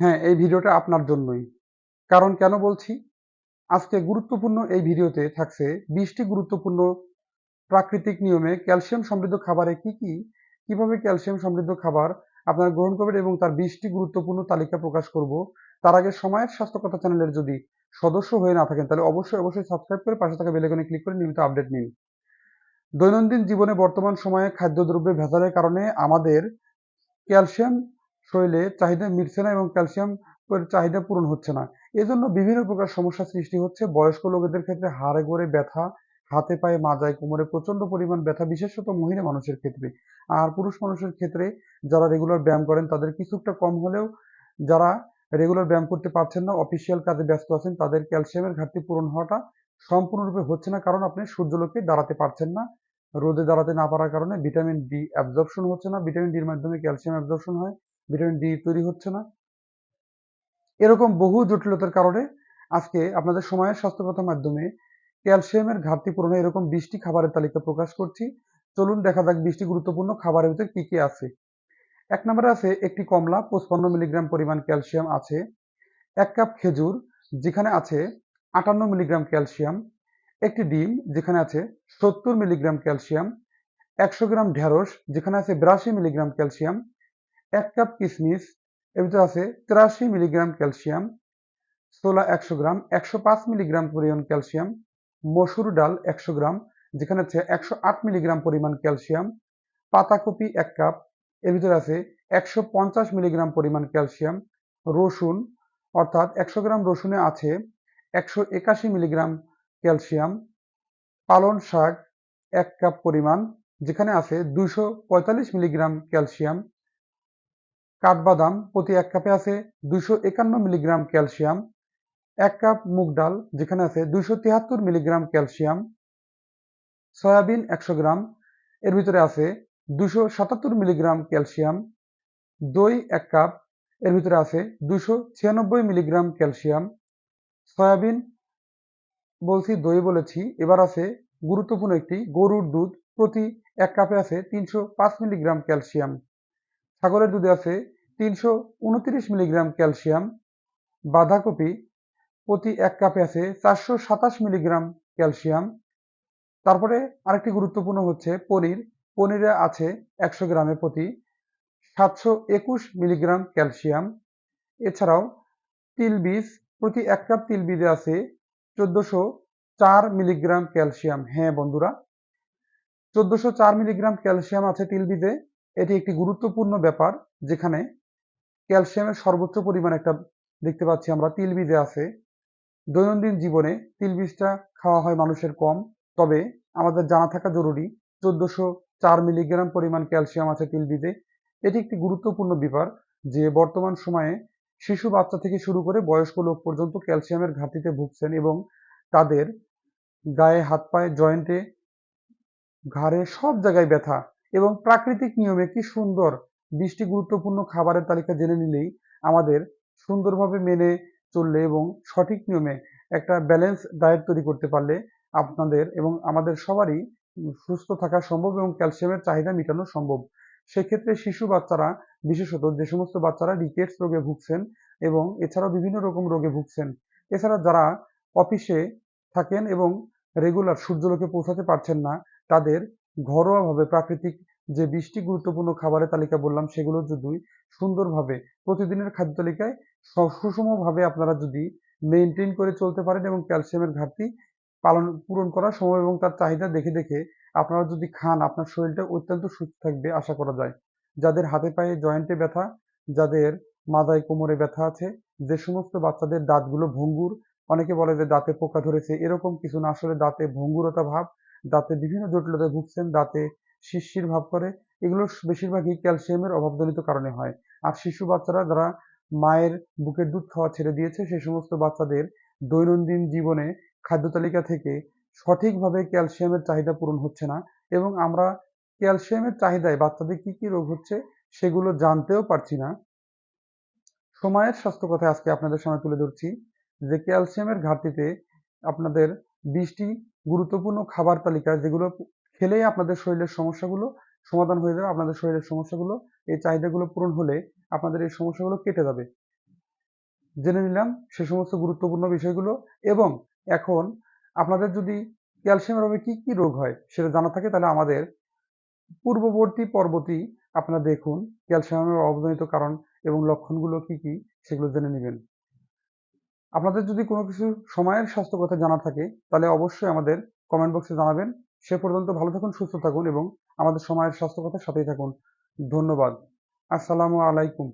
হ্যাঁ এই ভিডিওটা আপনার জন্যই। কারণ কেন বলছি? আজকে গুরুত্বপূর্ণ এই ভিডিওতে থাকছে বিশটি গুরুত্বপূর্ণ প্রাকৃতিক নিয়মে ক্যালসিয়াম সমৃদ্ধ খাবারে কি কি, কীভাবে ক্যালসিয়াম সমৃদ্ধ খাবার আপনারা গ্রহণ করবেন এবং তার বিশটি গুরুত্বপূর্ণ তালিকা প্রকাশ করব, তার আগে সময়ের স্বাস্থ্য কথা চ্যানেলের যদি সদস্য হয়ে না থাকেন, তাহলে অবশ্যই অবশ্যই সাবস্ক্রাইব করে পাশে থাকা বেলেগনে ক্লিক করে নিয়মিত আপডেট নিন। দৈনন্দিন জীবনে বর্তমান সময়ে খাদ্যদ্রব্যে ভেজালের কারণে আমাদের ক্যালসিয়াম শরীরে চাহিদা মিটছে না এবং ক্যালসিয়াম চাহিদা পূরণ হচ্ছে না। এজন্য বিভিন্ন প্রকার সমস্যা সৃষ্টি হচ্ছে। বয়স্ক লোকেদের ক্ষেত্রে হাড়ে গোড়ে ব্যথা, হাতে পায়ে মাজায় কোমরে প্রচণ্ড পরিমাণ ব্যথা, বিশেষত মহিলা মানুষের ক্ষেত্রে। আর পুরুষ মানুষের ক্ষেত্রে যারা রেগুলার ব্যায়াম করেন, তাদের কিছুটা কম হলেও যারা রেগুলার ব্যায়াম করতে পারছেন না অফিসিয়াল কাজে ব্যস্ত আছেন, তাদের ক্যালসিয়ামের ঘাটতি পূরণ হওয়াটা সম্পূর্ণরূপে হচ্ছে না। কারণ আপনি সূর্যলোকে দাঁড়াতে পারছেন না। রোদে দাঁড়াতে না পারার কারণে ভিটামিন ডি অ্যাবজর্পশন হচ্ছে না। ভিটামিন ডির মাধ্যমে ক্যালসিয়াম অ্যাবজর্পশন হয়। ভিটামিন ডি তৈরি হচ্ছে না। এরকম বহু জটিলতার কারণে আজকে আপনাদের সময়ের স্বাস্থ্যকথার মাধ্যমে ক্যালসিয়ামের ঘাটতি পূরণে এরকম বৃষ্টি খাবারের তালিকা প্রকাশ করছি। চলুন দেখা যাক বৃষ্টি গুরুত্বপূর্ণ খাবারের ভিতরে কি কি আছে। এক নম্বরে আছে একটি কমলা, পঁচপান্ন মিলিগ্রাম পরিমাণ ক্যালসিয়াম আছে। এক কাপ খেজুর, যেখানে আছে আটান্ন মিলিগ্রাম ক্যালসিয়াম। একটি ডিম, যেখানে আছে সত্তর মিলিগ্রাম ক্যালসিয়াম। একশো গ্রাম ঢেঁড়স, যেখানে আছে বিরাশি মিলিগ্রাম ক্যালসিয়াম। এক কাপ কিশমিশ এর ভিতরে আছে তিরাশি মিলিগ্রাম ক্যালসিয়াম, ছোলা একশো গ্রাম, একশো পাঁচ মিলিগ্রাম পরিমাণ ক্যালসিয়াম, মসুর ডাল একশো গ্রাম, যেখানে আছে একশো আট মিলিগ্রাম পরিমাণ ক্যালসিয়াম, পাতাকপি এক কাপ এর ভিতরে আছে একশো পঞ্চাশ মিলিগ্রাম পরিমাণ ক্যালসিয়াম, রসুন, অর্থাৎ একশো গ্রাম রসুনে আছে একশো একাশি মিলিগ্রাম ক্যালসিয়াম পালন শাক এক কাপ পরিমাণ, যেখানে আছে দুশো পঁয়তাল্লিশ মিলিগ্রাম ক্যালসিয়াম কাঠবাদাম প্রতি এক কাপে আছে দুশো একান্ন মিলিগ্রাম ক্যালসিয়াম, এক কাপ মুগ ডাল, যেখানে আছে দুইশো তিয়াত্তর মিলিগ্রাম ক্যালসিয়াম, সয়াবিন একশো গ্রাম, এর ভিতরে আছে দুশো সাতাত্তর মিলিগ্রাম ক্যালসিয়াম, দই এক কাপ, এর ভিতরে আছে দুশো ছিয়ানব্বই মিলিগ্রাম ক্যালসিয়াম, সয়াবিন বলছি, দই বলেছি, এবার আছে গুরুত্বপূর্ণ একটি গরুর দুধ, প্রতি এক কাপে আছে তিনশো পাঁচ মিলিগ্রাম ক্যালসিয়াম। ছাগলের দুধে আছে তিনশো উনত্রিশ মিলিগ্রাম ক্যালসিয়াম। বাঁধাকপি প্রতি এক কাপে আছে চারশো সাতাশ মিলিগ্রাম ক্যালসিয়াম। তারপরে আরেকটি গুরুত্বপূর্ণ হচ্ছে পনির। পনিরে আছে একশো গ্রামে প্রতি সাতশো একুশ মিলিগ্রাম ক্যালসিয়াম। এছাড়াও তিল বীজ, প্রতি এক কাপ তিল বীজে আছে চোদ্দোশো চার মিলিগ্রাম ক্যালসিয়াম। হ্যাঁ বন্ধুরা, চোদ্দোশো চার মিলিগ্রাম ক্যালসিয়াম আছে তিল বীজে। এটি একটি গুরুত্বপূর্ণ ব্যাপার যেখানে ক্যালসিয়ামের সর্বোচ্চ পরিমাণ একটা দেখতে পাচ্ছি আমরা, তিল বীজে আছে। দৈনন্দিন জীবনে তিল বীজটা খাওয়া হয় মানুষের কম, তবে আমাদের জানা থাকা জরুরি, চোদ্দশো চার মিলিগ্রাম পরিমাণ ক্যালসিয়াম আছে তিল বীজে। এটি একটি গুরুত্বপূর্ণ ব্যাপার যে বর্তমান সময়ে শিশু বাচ্চা থেকে শুরু করে বয়স্ক লোক পর্যন্ত ক্যালসিয়ামের ঘাটতিতে ভুগছেন এবং তাদের গায়ে হাত পায়ে জয়েন্টে, ঘাড়ে সব জায়গায় ব্যথা এবং প্রাকৃতিক নিয়মে কি সুন্দর বৃষ্টি গুরুত্বপূর্ণ খাবারের তালিকা জেনে নিলেই আমাদের সুন্দরভাবে মেনে চললে এবং সঠিক নিয়মে একটা ব্যালেন্স ডায়েট তৈরি করতে পারলে আপনাদের এবং আমাদের সবারই সুস্থ থাকা সম্ভব এবং ক্যালসিয়ামের চাহিদা মেটানো সম্ভব। সেক্ষেত্রে শিশু বাচ্চারা, বিশেষত যে সমস্ত বাচ্চারা রিকেটস রোগে ভুগছেন এবং এছাড়াও বিভিন্ন রকম রোগে ভুগছেন, এছাড়া যারা অফিসে থাকেন এবং রেগুলার সূর্যলোকে পৌঁছাতে পারছেন না, তাদের ঘরোয়াভাবে প্রাকৃতিক যে বৃষ্টি গুরুত্বপূর্ণ খাবারের তালিকা বললাম, সেগুলো যদি সুন্দরভাবে প্রতিদিনের খাদ্য তালিকায় সুষমভাবে আপনারা যদি মেনটেন করে চলতে পারেন এবং ক্যালসিয়ামের ঘাটতি পালন, পূরণ করা সময় এবং তার চাহিদা দেখে দেখে আপনারা যদি খান, আপনার শরীরটা অত্যন্ত সুস্থ থাকবে আশা করা যায়। যাদের হাতে পায়ে জয়েন্টে ব্যথা, যাদের মাথায় কোমরে ব্যথা আছে, যে সমস্ত বাচ্চাদের দাঁতগুলো ভঙ্গুর, অনেকে বলে যে দাঁতে পোকা ধরেছে, এরকম কিছু না, আসলে দাঁতে ভঙ্গুরতা ভাব দাঁতে বিভিন্ন জটিলতায় ভুগছেন, দাঁতে শিরশির ভাব করে। এগুলো বেশিরভাগই ক্যালসিয়ামের অভাবজনিত কারণে হয়। আর শিশু বাচ্চারা যারা মায়ের বুকের দুধ খাওয়া ছেড়ে দিয়েছে সেই সমস্ত বাচ্চাদের দৈনন্দিন জীবনে খাদ্য তালিকা থেকে সঠিকভাবে ক্যালসিয়ামের চাহিদা পূরণ হচ্ছে না। এবং আমরা ক্যালসিয়ামের চাহিদায় বাচ্চাদের কি কি রোগ হচ্ছে সেগুলো জানতেও পারছি না। সময়ের স্বাস্থ্য কথায় আজকে আপনাদের সামনে তুলে ধরছি যে ক্যালসিয়ামের ঘাটতিতে আপনাদের বিশটি গুরুত্বপূর্ণ খাবার তালিকা যেগুলো খেলেই আপনাদের শরীরের সমস্যাগুলো সমাধান হয়ে যাবে, আপনাদের শরীরের সমস্যাগুলো, এই চাহিদাগুলো পূরণ হলে আপনাদের এই সমস্যাগুলো কেটে যাবে। জেনে নিলাম সে সমস্ত গুরুত্বপূর্ণ বিষয়গুলো এবং এখন আপনাদের যদি ক্যালসিয়ামের অভাবে কী কী রোগ হয় সেটা জানা থাকে তাহলে আমাদের পূর্ববর্তী পর্বটি আপনারা দেখুন, ক্যালসিয়ামের অবজনিত কারণ এবং লক্ষণগুলো কি কি সেগুলো জেনে নেবেন। আপনাদের যদি কোনো কিছু সময়ের স্বাস্থ্য কথা জানা থাকে, তাহলে অবশ্যই আমাদের কমেন্ট বক্সে জানাবেন। সে পর্যন্ত ভালো থাকুন, সুস্থ থাকুন এবং আমাদের সময়ের স্বাস্থ্য কথার সাথেই থাকুন। ধন্যবাদ। আসসালামু আলাইকুম।